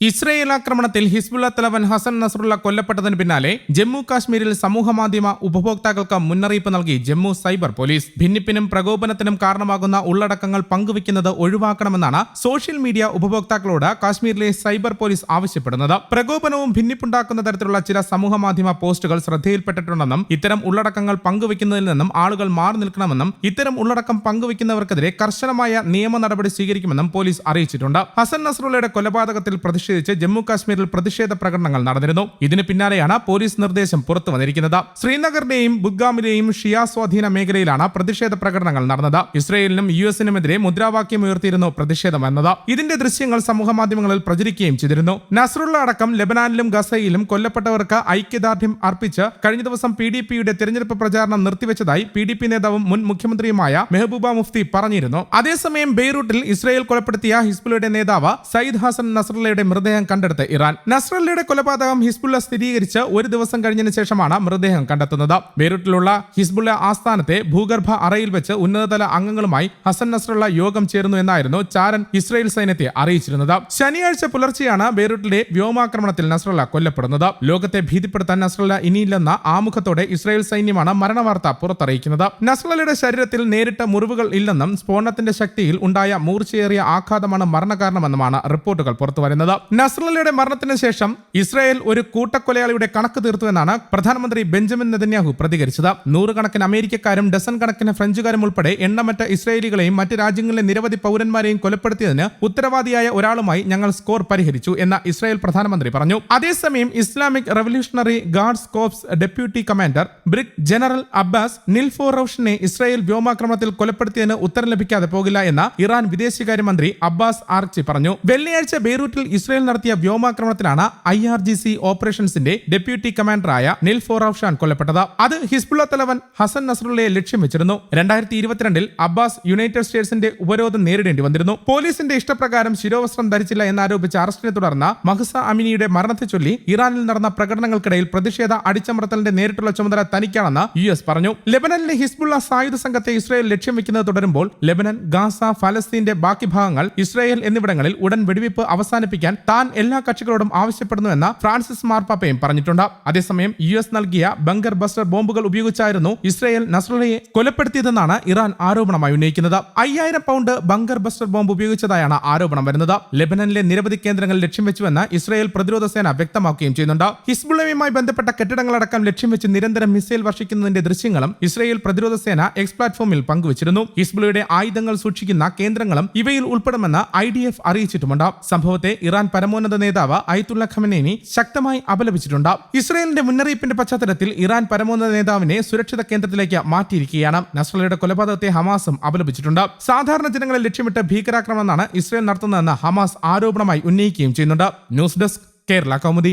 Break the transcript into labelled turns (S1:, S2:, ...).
S1: Israel ആക്രമണത്തിൽ Hezbollah തലവൻ ഹസൻ നസറുള്ള കൊല്ലപ്പെട്ടതിന് പിന്നാലെ ജമ്മു കാശ്മീരിൽ സമൂഹമാധ്യമ ഉപഭോക്താക്കൾക്ക് മുന്നറിയിപ്പ് നൽകി ജമ്മു സൈബർ പോലീസ്. ഭിന്നിപ്പിനും പ്രകോപനത്തിനും കാരണമാകുന്ന ഉള്ളടക്കങ്ങൾ പങ്കുവയ്ക്കുന്നത് ഒഴിവാക്കണമെന്നാണ് സോഷ്യൽ മീഡിയ ഉപഭോക്താക്കളോട് കാശ്മീരിലെ സൈബർ പോലീസ് ആവശ്യപ്പെടുന്നത്. പ്രകോപനവും ഭിന്നിപ്പുണ്ടാക്കുന്ന തരത്തിലുള്ള ചില സമൂഹമാധ്യമ പോസ്റ്റുകൾ ശ്രദ്ധയിൽപ്പെട്ടിട്ടുണ്ടെന്നും ഇത്തരം ഉള്ളടക്കങ്ങൾ പങ്കുവയ്ക്കുന്നതിൽ നിന്നും ആളുകൾ മാറി നിൽക്കണമെന്നും ഇത്തരം ഉള്ളടക്കം പങ്കുവയ്ക്കുന്നവർക്കെതിരെ കർശനമായ നിയമ നടപടി സ്വീകരിക്കുമെന്നും പോലീസ് അറിയിച്ചിട്ടുണ്ട്. ഹസൻ നസറുള്ളയുടെ കൊലപാതകത്തിൽ പ്രതിഷേധിച്ച് ജമ്മു കാശ്മീരിൽ പ്രതിഷേധ പ്രകടനങ്ങൾ നടന്നിരുന്നു. ഇതിന് പിന്നാലെയാണ് പോലീസ് നിർദ്ദേശം പുറത്തു വന്നിരിക്കുന്നത്. ശ്രീനഗറിലെയും ബുദ്ഗാമിലെയും ഷിയ സ്വാധീന മേഖലയിലാണ് പ്രതിഷേധ പ്രകടനങ്ങൾ നടന്നത്. ഇസ്രയേലിനും യു എസിനുമെതിരെ മുദ്രാവാക്യം ഉയർത്തിയിരുന്നു പ്രതിഷേധം എന്നത്. ഇതിന്റെ ദൃശ്യങ്ങൾ സമൂഹമാധ്യമങ്ങളിൽ പ്രചരിക്കുകയും ചെയ്തിരുന്നു. നസറുള്ള അടക്കം ലെബനാനിലും ഗസയിലും കൊല്ലപ്പെട്ടവർക്ക് ഐക്യദാർഢ്യം അർപ്പിച്ച് കഴിഞ്ഞ ദിവസം പി ഡി പിയുടെ തെരഞ്ഞെടുപ്പ് പ്രചാരണം നിർത്തിവെച്ചതായി പി ഡി പി നേതാവും മുൻ മുഖ്യമന്ത്രിയുമായ മെഹബൂബ മുഫ്തി പറഞ്ഞിരുന്നു. അതേസമയം ബെയ്റൂട്ടിൽ ഇസ്രയേൽ കൊലപ്പെടുത്തിയ ഹിസ്ബുലയുടെ നേതാവ് സയ്യിദ് ഹസൻ നസ്രല്ലയുടെ മൃതദേഹം കണ്ടെടുത്ത് ഇറാൻ. നസ്രല്ലയുടെ കൊലപാതകം ഹിസ്ബുള്ള സ്ഥിരീകരിച്ച് ഒരു ദിവസം കഴിഞ്ഞതിന് ശേഷമാണ് മൃതദേഹം കണ്ടെത്തുന്നത്. ബെയ്റൂട്ടിലുള്ള ഹിസ്ബുള്ള ആസ്ഥാനത്തെ ഭൂഗർഭ അറയിൽ വെച്ച് ഉന്നതതല അംഗങ്ങളുമായി ഹസൻ നസ്രല്ല യോഗം ചേരുന്നു എന്നായിരുന്നു ചാരൻ ഇസ്രായേൽ സൈന്യത്തെ അറിയിച്ചിരുന്നത്. ശനിയാഴ്ച പുലർച്ചെയാണ് ബെയ്റൂട്ടിലെ വ്യോമാക്രമണത്തിൽ നസ്രല്ല കൊല്ലപ്പെടുന്നത്. ലോകത്തെ ഭീതിപ്പെടുത്താൻ നസ്രല്ല ഇനിയില്ലെന്ന ആമുഖത്തോടെ ഇസ്രായേൽ സൈന്യമാണ് മരണവാർത്ത പുറത്തറിയിക്കുന്നത്. നസ്രലയുടെ ശരീരത്തിൽ നേരിട്ട മുറിവുകൾ ഇല്ലെന്നും സ്ഫോടനത്തിന്റെ ശക്തിയിൽ ഉണ്ടായ മൂർച്ചയേറിയ ആഘാതമാണ് മരണകാരണമെന്നുമാണ് റിപ്പോർട്ടുകൾ പുറത്തുവരുന്നത്. നസ്രല്ലയുടെ മരണത്തിന് ശേഷം ഇസ്രായേൽ ഒരു കൂട്ടക്കൊലയാളിയുടെ കണക്ക് തീർത്തുവെന്നാണ് പ്രധാനമന്ത്രി ബെഞ്ചമിൻ നെതന്യാഹു പ്രതികരിച്ചത്. നൂറുകണക്കിന് അമേരിക്കക്കാരും ഡസൻ കണക്കിന് ഫ്രഞ്ചുകാരും ഉൾപ്പെടെ എണ്ണമറ്റ ഇസ്രായേലികളെയും മറ്റ് രാജ്യങ്ങളിലെ നിരവധി പൗരന്മാരെയും കൊലപ്പെടുത്തിയതിന് ഉത്തരവാദിയായ ഒരാളുമായി ഞങ്ങൾ സ്കോർ പരിഹരിച്ചു എന്ന ഇസ്രായേൽ പ്രധാനമന്ത്രി പറഞ്ഞു. അതേസമയം Islamic Revolutionary Guards Corps deputy commander brig general Abbas നിൽഫോർ റൌഷനെ ഇസ്രായേൽ വ്യോമാക്രമണത്തിൽ കൊലപ്പെടുത്തിയതിന് ഉത്തരം ലഭിക്കാതെ പോകില്ല എന്ന ഇറാൻ വിദേശകാര്യമന്ത്രി അബ്ബാസ് ആർച്ചി പറഞ്ഞു. വെള്ളിയാഴ്ച ബെയ്റൂട്ടിൽ ഇസ്രായേൽ നടത്തിയ വ്യോമാക്രമണത്തിലാണ് ഐ ആർ ജി സി ഓപ്പറേഷൻസിന്റെ ഡെപ്യൂട്ടി കമാൻഡറായ നിൽ ഫോറാഫ് ഷാൻ കൊല്ലപ്പെട്ടത്. അത് ഹിസ്ബുള്ള തലവൻ ഹസൻ നസറുള്ളയെ ലക്ഷ്യം വെച്ചിരുന്നു. രണ്ടായിരത്തി ഇരുപത്തിരണ്ടിൽ അബ്ബാസ് യുണൈറ്റഡ് സ്റ്റേറ്റ്സിന്റെ ഉപരോധം നേരിടേണ്ടി വന്നിരുന്നു. പോലീസിന്റെ ഇഷ്ടപ്രകാരം ശിരോവസ്ത്രം ധരിച്ചില്ല എന്നാരോപിച്ച അറസ്റ്റിനെ തുടർന്ന് മഹസ അമിനിയുടെ മരണത്തെ ചൊല്ലി ഇറാനിൽ നടന്ന പ്രകടനങ്ങൾക്കിടയിൽ പ്രതിഷേധ അടിച്ചമർത്തലിന്റെ നേരിട്ടുള്ള ചുമതല തനിക്കാണെന്ന് യു എസ് പറഞ്ഞു. ലെബനനിലെ ഹിസ്ബുള്ള സായുധ സംഘത്തെ ഇസ്രായേൽ ലക്ഷ്യം വെക്കുന്നത് തുടരുമ്പോൾ ലെബനൻ ഗാസ ഫലസ്തീന്റെ ബാക്കി ഭാഗങ്ങൾ ഇസ്രായേൽ എന്നിവിടങ്ങളിൽ ഉടൻ വെടിവയ്പ് അവസാനിപ്പിക്കാൻ താൻ എല്ലാ കക്ഷികളോടും ആവശ്യപ്പെടുന്നുവെന്ന് ഫ്രാൻസിസ് മാർപ്പാപ്പയും പറഞ്ഞിട്ടുണ്ട്. അതേസമയം യു എസ് നൽകിയ ബങ്കർ ബസ്റ്റർ ബോംബുകൾ ഉപയോഗിച്ചായിരുന്നു ഇസ്രയേൽ നസ്രലയെ കൊലപ്പെടുത്തിയതെന്നാണ് ഇറാൻ ആരോപണമായി ഉന്നയിക്കുന്നത്. അയ്യായിരം പൗണ്ട് ബങ്കർ ബസ്റ്റർ ബോംബ് ഉപയോഗിച്ചതായാണ് ആരോപണം വരുന്നത്. ലെബനനിലെ നിരവധി കേന്ദ്രങ്ങൾ ലക്ഷ്യം വെച്ചുവെന്ന് ഇസ്രയേൽ പ്രതിരോധ സേന വ്യക്തമാക്കുകയും ചെയ്യുന്നുണ്ട്. ഹിസ്ബുള്ളയുമായി ബന്ധപ്പെട്ട കെട്ടിടങ്ങളടക്കം ലക്ഷ്യം വെച്ച് നിരന്തരം മിസൈൽ വർഷിക്കുന്നതിന്റെ ദൃശ്യങ്ങളും ഇസ്രയേൽ പ്രതിരോധ സേന എക്സ് പ്ലാറ്റ്ഫോമിൽ പങ്കുവച്ചിരുന്നു. ഹിസ്ബുള്ളയുടെ ആയുധങ്ങൾ സൂക്ഷിക്കുന്ന കേന്ദ്രങ്ങളും ഇവയിൽ ഉൾപ്പെടുമെന്ന് ഐ ഡി എഫ് അറിയിച്ചിട്ടുമുണ്ട്. സംഭവത്തെ ഇറാൻ പരമോന്നത നേതാവ് അയത്തുള്ള ഖമനേനി ശക്തമായി അപലപിച്ചിട്ടുണ്ട്. ഇസ്രയേലിന്റെ മുന്നറിയിപ്പിന്റെ പശ്ചാത്തലത്തിൽ ഇറാൻ പരമോന്നത നേതാവിനെ സുരക്ഷിത കേന്ദ്രത്തിലേക്ക് മാറ്റിയിരിക്കുകയാണ്. നസ്രലയുടെ കൊലപാതകത്തെ ഹമാസും അപലപിച്ചിട്ടുണ്ട്. സാധാരണ ജനങ്ങളെ ലക്ഷ്യമിട്ട് ഭീകരാക്രമണമാണ് ഇസ്രയേൽ നടത്തുന്നതെന്ന് ഹമാസ് ആരോപണമായി ഉന്നയിക്കുകയും ചെയ്യുന്നുണ്ട്. News desk Kerala Kaumudi.